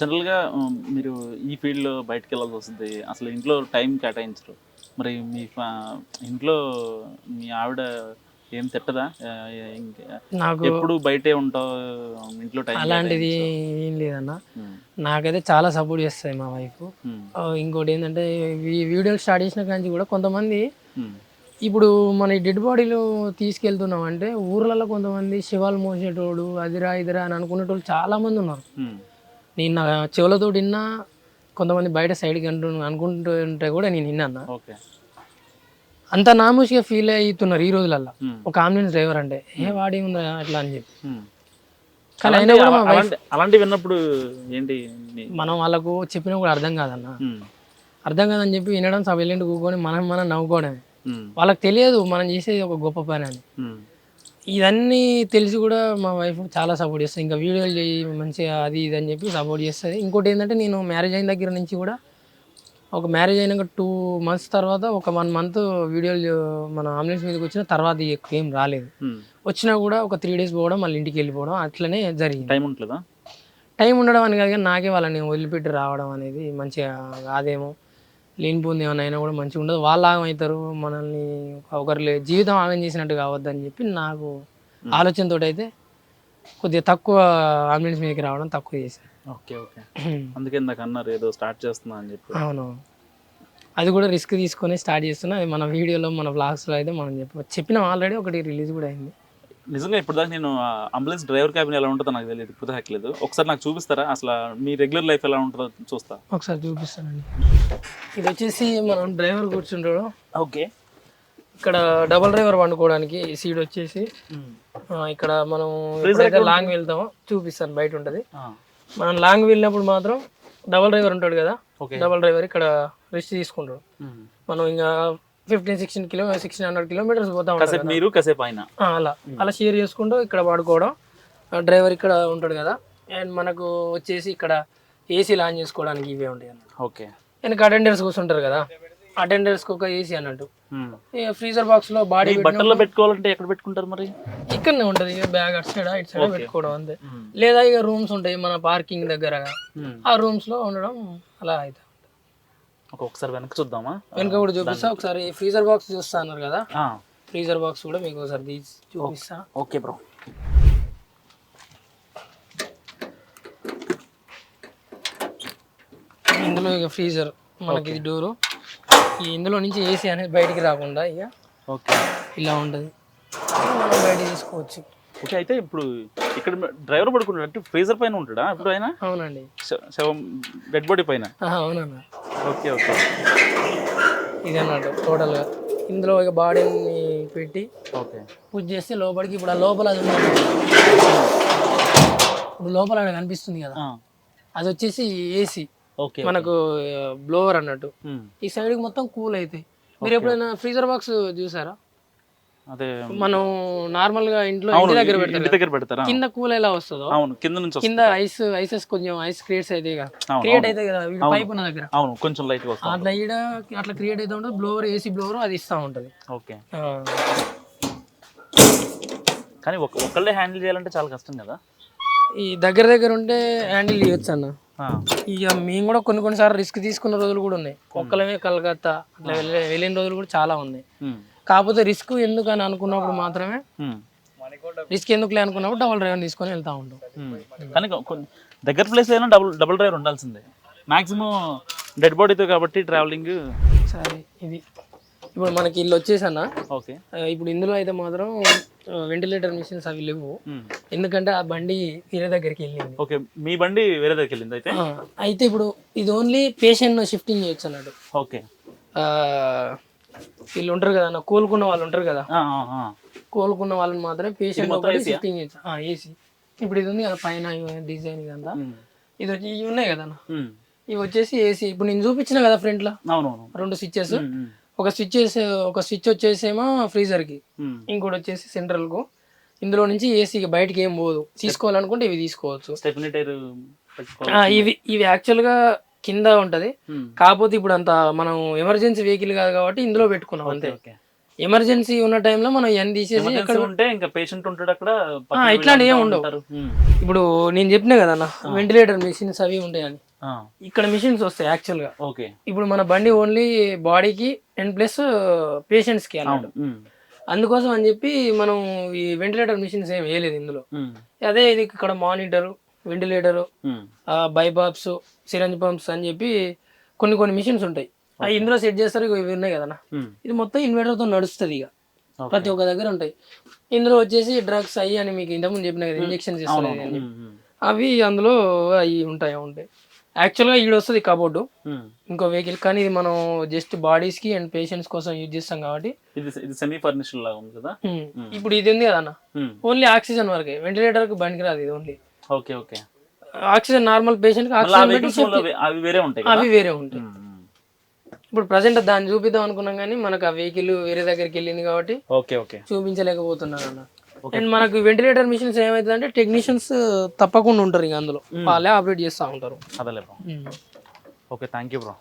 జనరల్గా మీరు ఈ ఫీల్డ్లో బయటకు వెళ్ళాల్సి వస్తుంది. అసలు ఇంట్లో టైం కేటాయించరు. మరి మీ ఇంట్లో మీ ఆవిడ ఏం తిట్టదా? నాకు ఎప్పుడు బయటే ఉంటావు ఇంట్లో టైం అలాంటిది ఏం లేదన్న. నాకైతే చాలా సపోర్ట్ చేస్తుంది మా వైఫ్. ఇంకోటి ఏంటంటే ఈ వీడియోలు స్టార్ట్ చేసిన కానీ కూడా కొంతమంది ఇప్పుడు మన డెడ్ బాడీలు తీసుకెళ్తున్నాం అంటే ఊర్లలో కొంతమంది శివాలు మోసేటోడు అదిరా ఇదిరా అని అనుకునేటోళ్ళు చాలా మంది ఉన్నారు. నేను నా చెవులతో విన్నా కొంతమంది బయట సైడ్కి అంటు అనుకుంటుంటే కూడా నేను విన్నా ఓకే. అంత నామూషిగా ఫీల్ అవుతున్నారు ఈ రోజులల్లో. ఒక అంబులెన్స్ డ్రైవర్ అంటే ఏ వాడి ఉందా అట్లా అని చెప్పి. కానీ అయినా కూడా మా అలాంటివి విన్నప్పుడు ఏంటి మనం వాళ్ళకు చెప్పినా కూడా అర్థం కాదన్న. అర్థం కాదని చెప్పి వినడం సైలెంట్ కూకొని మనం మనం నవ్వుకోవడమే. వాళ్ళకి తెలియదు మనం చేసేది ఒక గొప్ప పని అని. ఇవన్నీ తెలిసి కూడా మా వైఫ్ చాలా సపోర్ట్ చేస్తుంది. ఇంకా వీడియోలు చేయి మంచిగా అది ఇది అని చెప్పి సపోర్ట్ చేస్తుంది. ఇంకోటి ఏంటంటే నేను మ్యారేజ్ అయిన దగ్గర నుంచి కూడా ఒక మ్యారేజ్ అయినాక టూ మంత్స్ తర్వాత ఒక వన్ మంత్ వీడియోలు మన అంబులెన్స్ మీదకి వచ్చిన తర్వాత ఎక్కువ ఏం రాలేదు. ఉమ్. వచ్చినా కూడా ఒక త్రీ డేస్ పోవడం మళ్ళీ ఇంటికి వెళ్ళిపోవడం అట్లనే జరిగింది. టైం ఉంటుందా టైం ఉండడం అని కాదు కానీ నాకే వాళ్ళని వదిలిపెట్టి రావడం అనేది మంచిగా కాదేమో. లేనిపోయింది ఏమైనా అయినా కూడా మంచిగా ఉండదు. వాళ్ళు ఆగమవుతారు మనల్ని ఒకరి జీవితం ఆగం చేసినట్టు కావద్దని చెప్పి నాకు ఆలోచనతో అయితే కొద్దిగా తక్కువ అంబులెన్స్ మీదకి రావడం తక్కువ చేశాను. Okay okay. అందుకే ఇందాక అన్నారు ఏదో స్టార్ట్ చేస్తున్నా అని చెప్పి. అవును. అది కూడా రిస్క్ తీసుకొని స్టార్ట్ చేస్తున్నా. అది మన వీడియోలో మన వ్లాగ్స్లో అయితే మనం చెప్ప చెప్పినాం ఆల్రెడీ ఒకటి రిలీజ్ కూడా అయింది. నిజంగా ఇప్పటిదాకా నేను అంబులెన్స్ డ్రైవర్ క్యాబిన్ ఎలా ఉంటుందో నాకు తెలియదు ఇప్పుడు దాకలేదు ఒకసారి నాకు చూపిస్తారా? అసలు మీ రెగ్యులర్ లైఫ్ ఎలా ఉంటుందో చూస్తా. ఒకసారి చూపిస్తానండి. ఇది వచ్చేసి మనం డ్రైవర్ కూర్చుంటాడు. ఓకే. ఇక్కడ డబల్ డ్రైవర్ వండుకోవడానికి సీట్ వచ్చేసి ఇక్కడ మనం లాంగ్ వెళ్తామో చూపిస్తాను బయట ఉంటుంది. మనం లాంగ్ వెళ్ళినప్పుడు మాత్రం డబల్ డ్రైవర్ ఉంటాడు కదా డబల్ డ్రైవర్ ఇక్కడ రెస్ట్ తీసుకుంటాడు. మనం ఇంకా fifteen sixteen kilo sixteen hundred kilometres పోతా ఉంటాం కాసేపు మీరు కాసేపు ఆయన. ఆ, అలా. అలా షేర్ చేసుకుంటూ ఇక్కడ వాడుకోవడం. డ్రైవర్ ఇక్కడ ఉంటాడు కదా. అండ్ మనకు వచ్చేసి ఇక్కడ ఏసీ లాంచ్ చేసుకోవడానికి ఇవే ఉంటాయి అన్నట్టు ఓకే. వెనక అటెండర్స్ కూర్చుంటారు కదా. అటెండర్స్కి ఒక ఏసీ అన్నట్టు. ఫ్రీజర్ బాక్స్లో బాడీ బట్టల్లో పెట్టుకోవాలంటే ఎక్కడ పెట్టుకుంటారు మరి? ఇక్కడనే ఉంటది బ్యాగ్ అటు సైడ్ ఇటు సైడ్ పెట్టుకోవడం అంతే. లేదా ఇక రూమ్స్ ఉంటాయి మన పార్కింగ్ దగ్గర ఆ రూమ్స్లో ఉండడం అలా అయితే ఒక- ఒకసారి వెనక్కి చూద్దామా? వెనుక కూడా చూపిస్తా. ఒకసారి ఫ్రీజర్ బాక్స్ చూస్తా అన్నారు కదా? ఫ్రీజర్ బాక్స్ కూడా మీకు ఒకసారి తీసి చూపిస్తా. Okay bro. ఇందులో ఇక ఫ్రీజర్ మనకి ఇది డోరు. ఇందులో నుంచి ఏసీ అనేది బయటికి రాకుండా ఇక ఓకే. ఇలా ఉంటుంది. బయట తీసుకోవచ్చు. ఓకే అయితే ఇప్పుడు ఇక్కడ డ్రైవర్ పడుకుంటాడు అంటే ఫ్రీజర్ పైన ఉంటాడా ఇప్పుడు ఆయన? అవునండి. శవం డెడ్ బాడీ పైన? అవునన్న. Okay okay. ఇది అన్నట్టు టోటల్గా. ఇందులో ఇక బాడీని పెట్టి ఓకే. పూజ చేస్తే లోపలికి ఇప్పుడు ఆ లోపల అది ఉంది ఇప్పుడు లోపల కనిపిస్తుంది కదా. అది వచ్చేసి ఏసీ ఓకే మనకు బ్లోవర్ అన్నట్టు. ఈ సైడ్ మొత్తం కూల్ అవుతాయి మీరు ఎప్పుడైనా ఫ్రీజర్ బాక్స్ చూసారా? అదే మనం నార్మల్గా ఇంట్లో ఇంటి దగ్గర ఇంటి పెడతారు దగ్గర పెడతారా కదా. కూల్ ఎలా వస్తుందో. అవును కింద నుంచి కింద ఐస్ ఐసెస్ కొంచెం ఐస్ క్రియేట్స్ అయితే క్రియేట్ అయితే కదా పైప్ ఉన్న దగ్గర. అవును కొంచెం లైట్ వస్తుంది అట్లా ఈడ అట్లా క్రియేట్ అయితే ఉంటుంది బ్లోవర్ ఏసీ బ్లోవర్ అది ఇస్తా ఉంటది. ఓకే. కానీ ఒక ఒకళ్ళే హ్యాండిల్ చేయాలంటే చాలా కష్టం కదా. ఈ దగ్గర దగ్గర ఉంటే హ్యాండిల్ చేయొచ్చు అన్న. ఇక మేము కూడా కొన్ని కొన్నిసార్లు రిస్క్ తీసుకున్న రోజులు కూడా ఉన్నాయి. ఒక్కలమే కలకత్తా అట్లా వెళ్ళే వెళ్ళిన రోజులు కూడా చాలా ఉన్నాయి. కాకపోతే రిస్క్ ఎందుకు అని అనుకున్నప్పుడు మాత్రమే రిస్క్ ఎందుకులే అనుకున్నప్పుడు డబల్ డ్రైవర్ తీసుకొని వెళ్తా ఉంటాం. కానీ దగ్గర ప్లేస్ అయినా డబుల్ డబుల్ డ్రైవర్ ఉండాల్సిందే. మాక్సిమం డెడ్ బాడీతో కాబట్టి ట్రావెలింగ్ సరే ఇది. ఇప్పుడు మనకి ఇల్లు వచ్చేసన్నా. ఓకే. ఇప్పుడు ఇందులో అయితే మాత్రం వెంటిలేటర్ మిషన్స్ అవి లేవు. ఎందుకంటే ఆ బండి వేరే దగ్గరికి వెళ్ళింది. ఓకే మీ బండి వేరే దగ్గరికి వెళ్ళింది అయితే? అయితే ఇప్పుడు ఇది ఓన్లీ పేషెంట్ షిఫ్టింగ్ చేయొచ్చు అన్నట్టు. ఓకే. వీళ్ళు ఉంటారు కదా అన్న కోలుకున్న వాళ్ళు ఉంటారు కదా. కోలుకున్న వాళ్ళని మాత్రమే పేషెంట్ చేయొచ్చు ఏసీ ఇప్పుడు ఇది ఉంది కదా పైన డిజైన్ ఇదంతా. ఇది వచ్చి ఇవి ఉన్నాయి కదా. ఇవి వచ్చేసి ఏసీ ఇప్పుడు నేను చూపించిన కదా ఫ్రంట్లో. రెండు స్విచ్చెస్ ఒక స్విచ్ ఒక స్విచ్ వచ్చేసేమో ఫ్రీజర్కి. ఇంకోటి వచ్చేసి సెంట్రల్కు. ఇందులో నుంచి ఏసీకి బయటికి ఏం పోదు. తీసుకోవాలనుకుంటే ఇవి తీసుకోవచ్చు. ఇవి ఇవి యాక్చువల్గా కింద ఉంటది. కాకపోతే ఇప్పుడు అంత మనం ఎమర్జెన్సీ వెహికల్ కాదు కాబట్టి ఇందులో పెట్టుకున్నాం అంతే. ఎమర్జెన్సీ ఉన్న టైంలో మనం ఇవన్నీ తీసేసి ఎక్కడ ఉంటే ఇంకా పేషెంట్ ఉంటాడు అక్కడ ఆ, ఇట్లాంటివి ఏం ఉండవు. ఇప్పుడు నేను చెప్పిన కదా అన్న వెంటిలేటర్ మిషన్స్ అవి ఉంటాయని. ఇక్కడ మిషన్స్ వస్తాయి యాక్చువల్గా ఓకే. ఇప్పుడు మన బండి ఓన్లీ బాడీకి అండ్ ప్లస్ పేషెంట్స్కి అన్నమాట అవును. ఉమ్, అందుకోసం అని చెప్పి మనం ఈ వెంటిలేటర్ మిషన్స్ ఏం వేయలేదు ఇందులో. అదే ఇది ఇక్కడ monitor ventilator bipaps syringe pumps అని చెప్పి కొన్ని కొన్ని మిషన్స్ ఉంటాయి. అవి ఇందులో సెట్ చేస్తారు ఇవి ఉన్నాయి కదన్న. ఉమ్, ఇది మొత్తం ఇన్వర్టర్తో నడుస్తుంది ఇక. ప్రతి ఒక్క దగ్గర ఉంటాయి. ఇందులో వచ్చేసి డ్రగ్స్ అయ్యి అని మీకు ఇంతకుముందు చెప్పిన కదా ఇంజెక్షన్స్ అవును. ఉమ్, ఉమ్, అవి అందులో అవి ఉంటాయి ఉంటాయి. యాక్చువల్గా ఈడ వస్తుంది కబోర్డు. ఇంకో వెహికల్ కానీ ఇది మనం జస్ట్ బాడీస్కి అండ్ పేషెంట్స్ కోసం యూజ్ చేస్తాం కాబట్టి. ఇది ఇది సెమీ ఫర్నిషన్ లాగా ఉంది కదా? ఇప్పుడు ఇది ఉంది కదన్న. ఉమ్, ఓన్లీ ఆక్సిజన్ వరకే. వెంటిలేటర్కి బండికి రాదు ఇది ఓన్లీ ఓకే ఓకే. ఆక్సిజన్ నార్మల్లో అవి- వేరే ఉంటాయి అవి వేరే ఉంటాయి. ఇప్పుడు ప్రజెంట్ దాన్ని చూపిద్దాం అనుకున్నాం కానీ మనకు ఆ వెహికల్ వేరే దగ్గరికి వెళ్ళింది కాబట్టి ఓకే ఓకే. చూపించలేకపోతున్నాను అన్న. అండ్ మనకు వెంటిలేటర్ మిషన్స్ ఏమవుతుంది అంటే టెక్నీషియన్స్ తప్పకుండా ఉంటారు ఇక అందులో. వాళ్ళే ఆపరేట్ చేస్తూ ఉంటారు. Okay thank you bro.